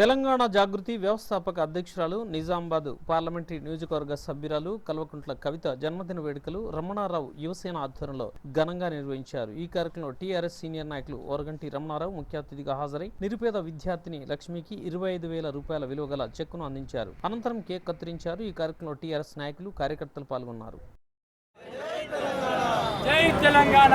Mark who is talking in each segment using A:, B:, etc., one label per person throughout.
A: తెలంగాణ జాగృతి వ్యవస్థాపక అధ్యక్షురాలు నిజామాబాద్ పార్లమెంటరీ నియోజకవర్గ సభ్యురాలు కల్వకుంట్ల కవిత జన్మదిన వేడుకలు రమణారావు యువసేన ఆధ్వర్యంలో ఘనంగా నిర్వహించారు. ఈ కార్యక్రమంలో టీఆర్ఎస్ సీనియర్ నాయకులు ఓరగంటి రమణారావు ముఖ్య అతిథిగా హాజరై నిరుపేద విద్యార్థిని లక్ష్మికి ఇరవై ఐదు వేల రూపాయల విలువ గల చెక్కును అందించారు. అనంతరం కేక్ కత్తిరించారు. ఈ కార్యక్రమంలో టీఆర్ఎస్ నాయకులు కార్యకర్తలు పాల్గొన్నారు.
B: జై తెలంగాణ!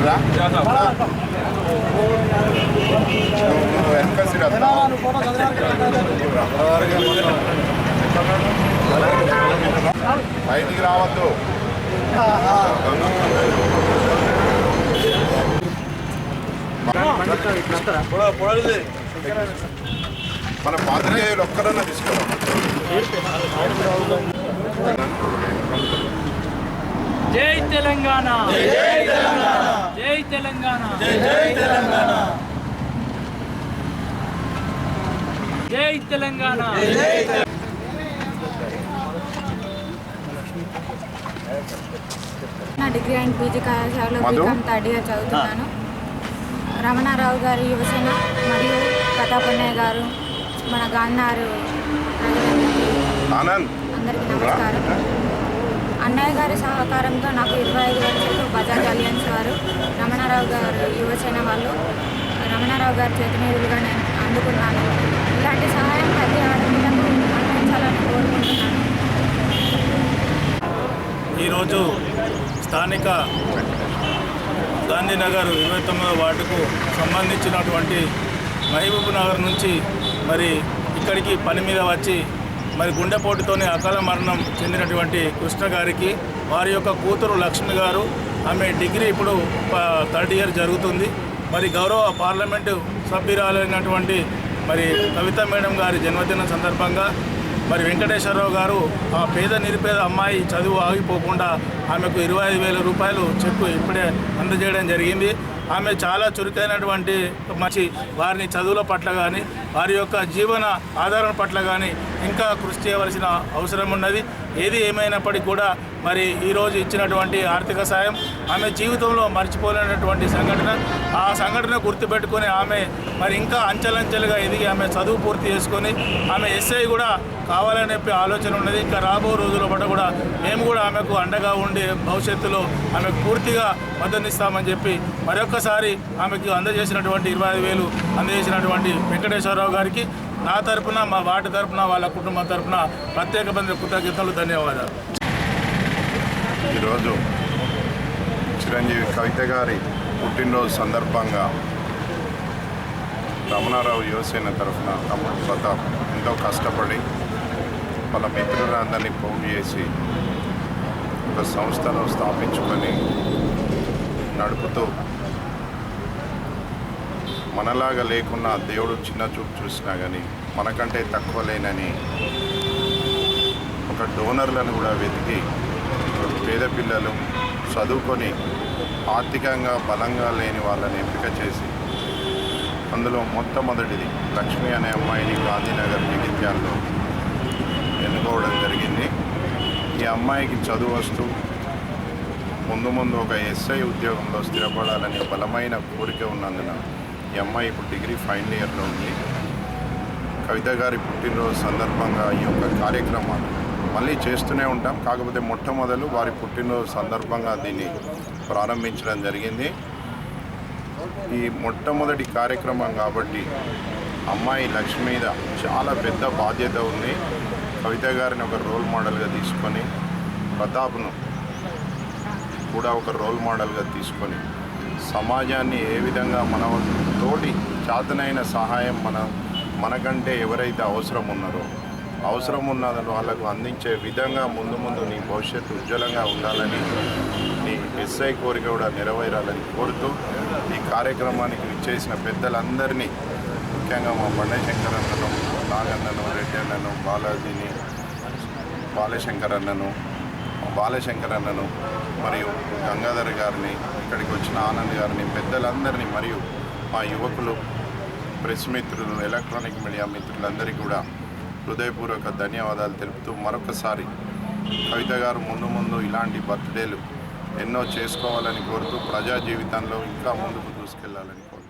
C: రా. నువ్వు వెనక వస్తావా? బయటికి రావద్దు మన పాత్రికేయులు ఒక్కరన్నా తీసుకున్నాం
B: జై తెలంగాణ జై తెలంగాణ జై తెలంగాణ. జై తెలంగాణ.
D: నా డిగ్రీ అండ్ పీజీ కళాశాలలో? బీకామ్ థర్డ్ ఇయర్ చదువుతున్నాను. రమణారావు గారి యువసేన మరియు ప్రతాపన్నయ్య గారు మన గాంధారు అందరికీ నమస్కారం. అన్నయ్య గారి సహకారంతో నాకు ఇరవై ఐదు లక్షలు బజాజ్ అలియన్స్ వారు రమణారావు గారు యువసేన వాళ్ళు రమణారావు గారి చేతి మీదులుగా నేను అందుకున్నాను. ఇలాంటి సహాయం ప్రతి ఆడపిల్లకు అందించాలని కోరుకుంటున్నాను.
E: ఈరోజు స్థానిక గాంధీనగర్ ఇరవై తొమ్మిదో వార్డుకు సంబంధించినటువంటి మహబూబ్ నగర్ నుంచి మరి ఇక్కడికి పని మీద వచ్చి మరి గుండెపోటుతోనే అకాల మరణం చెందినటువంటి కృష్ణ గారికి వారి యొక్క కూతురు లక్ష్మి గారు ఆమె డిగ్రీ ఇప్పుడు ప- థర్డ్ ఇయర్ జరుగుతుంది. మరి గౌరవ పార్లమెంటు సభ్యురాలైనటువంటి మరి కవిత మేడం గారి జన్మదినం సందర్భంగా మరి వెంకటేశ్వరరావు గారు ఆ పేద నిరుపేద అమ్మాయి చదువు ఆగిపోకుండా ఆమెకు ఇరవై ఐదు వేల రూపాయలు చెక్కు ఇప్పుడే అందజేయడం జరిగింది. ఆమె చాలా చురుకైనటువంటి మంచి వారిని చదువుల పట్ల కానీ వారి యొక్క జీవన ఆధారం పట్ల కానీ ఇంకా కృషి చేయవలసిన అవసరం ఉన్నది. ఏది ఏమైనప్పటికీ కూడా మరి ఈరోజు ఇచ్చినటువంటి ఆర్థిక సాయం ఆమె జీవితంలో మర్చిపోలేనటువంటి సంఘటన. ఆ సంఘటన గుర్తుపెట్టుకొని ఆమె మరి ఇంకా అంచెలంచెలుగా ఎదిగి ఆమె చదువు పూర్తి చేసుకొని ఆమె ఎస్ఐ కూడా కావాలని చెప్పి ఆలోచన ఉన్నది. ఇంకా రాబో రోజుల పట్ల కూడా మేము కూడా ఆమెకు అండగా ఉండి భవిష్యత్తులో ఆమెకు పూర్తిగా మద్దతిస్తామని చెప్పి మరొక్కసారి ఆమెకు అందజేసినటువంటి ఇరవై ఐదు వేలు అందజేసినటువంటి వెంకటేశ్వరరావు గారికి నా తరపున మా వాటి తరపున వాళ్ళ కుటుంబం తరపున ప్రత్యేకమైన కృతజ్ఞతలు ధన్యవాదాలు.
C: ఈరోజు చిరంజీవి కవిత గారి పుట్టినరోజు సందర్భంగా రమణారావు యువసేన తరఫున తమ్ముడు ప్రతాప్ ఎంతో కష్టపడి వాళ్ళ మిత్రులందరినీ ఫోన్ చేసి ఒక సంస్థను స్థాపించుకొని నడుపుతూ మనలాగా లేకున్నా దేవుడు చిన్న చూపు చూసినా కానీ మనకంటే తక్కువ లేనని ఒక డోనర్లను కూడా వెతికి పేద పిల్లలు చదువుకొని ఆర్థికంగా బలంగా లేని వాళ్ళని ఎంపిక చేసి అందులో మొట్టమొదటిది లక్ష్మి అనే అమ్మాయిని గాంధీనగర్ జగిత్యాల్లో ఎన్నుకోవడం జరిగింది. ఈ అమ్మాయికి చదువు వస్తూ ముందు ముందు ఒక ఎస్ఐ ఉద్యోగంలో స్థిరపడాలనే బలమైన కోరిక ఉన్నందున ఈ అమ్మాయి ఇప్పుడు డిగ్రీ ఫైనల్ ఇయర్లో ఉంది. కవిత గారి పుట్టినరోజు సందర్భంగా ఈ యొక్క కార్యక్రమాన్ని మళ్ళీ చేస్తూనే ఉంటాం. కాకపోతే మొట్టమొదలు వారి పుట్టినరోజు సందర్భంగా దీన్ని ప్రారంభించడం జరిగింది. ఈ మొట్టమొదటి కార్యక్రమం కాబట్టి అమ్మాయి లక్ష్మి మీద చాలా పెద్ద బాధ్యత ఉంది. కవిత గారిని ఒక రోల్ మోడల్గా తీసుకొని ప్రతాప్ను కూడా ఒక రోల్ మోడల్గా తీసుకొని సమాజాన్ని ఏ విధంగా మన తోటి చాతనైన సహాయం మన మనకంటే ఎవరైతే అవసరం ఉన్నారో అవసరం ఉన్న వాళ్ళకు అందించే విధంగా ముందు ముందు నీ భవిష్యత్తు ఉజ్వలంగా ఉండాలని నీ ఎస్ఐ కోరిక కూడా నెరవేరాలని కోరుతూ ఈ కార్యక్రమానికి విచ్చేసిన పెద్దలందరినీ ముఖ్యంగా మా బండయ్య అన్నను నాగన్నను రెడ్డి అన్నను బాలాజీని బాలశంకర్ అన్నను బాలశంకర్ అన్నను మరియు గంగాధర్ గారిని ఇక్కడికి వచ్చిన ఆనంద్ గారిని పెద్దలందరినీ మరియు మా యువకులు ప్రెస్ మిత్రులు ఎలక్ట్రానిక్ మీడియా మిత్రులందరికీ కూడా హృదయపూర్వక ధన్యవాదాలు తెలుపుతూ మరొకసారి కవిత గారు ముందు ముందు ఇలాంటి బర్త్డేలు ఎన్నో చేసుకోవాలని కోరుతూ ప్రజా జీవితంలో ఇంకా ముందుకు దూసుకెళ్ళాలని కోరుతూ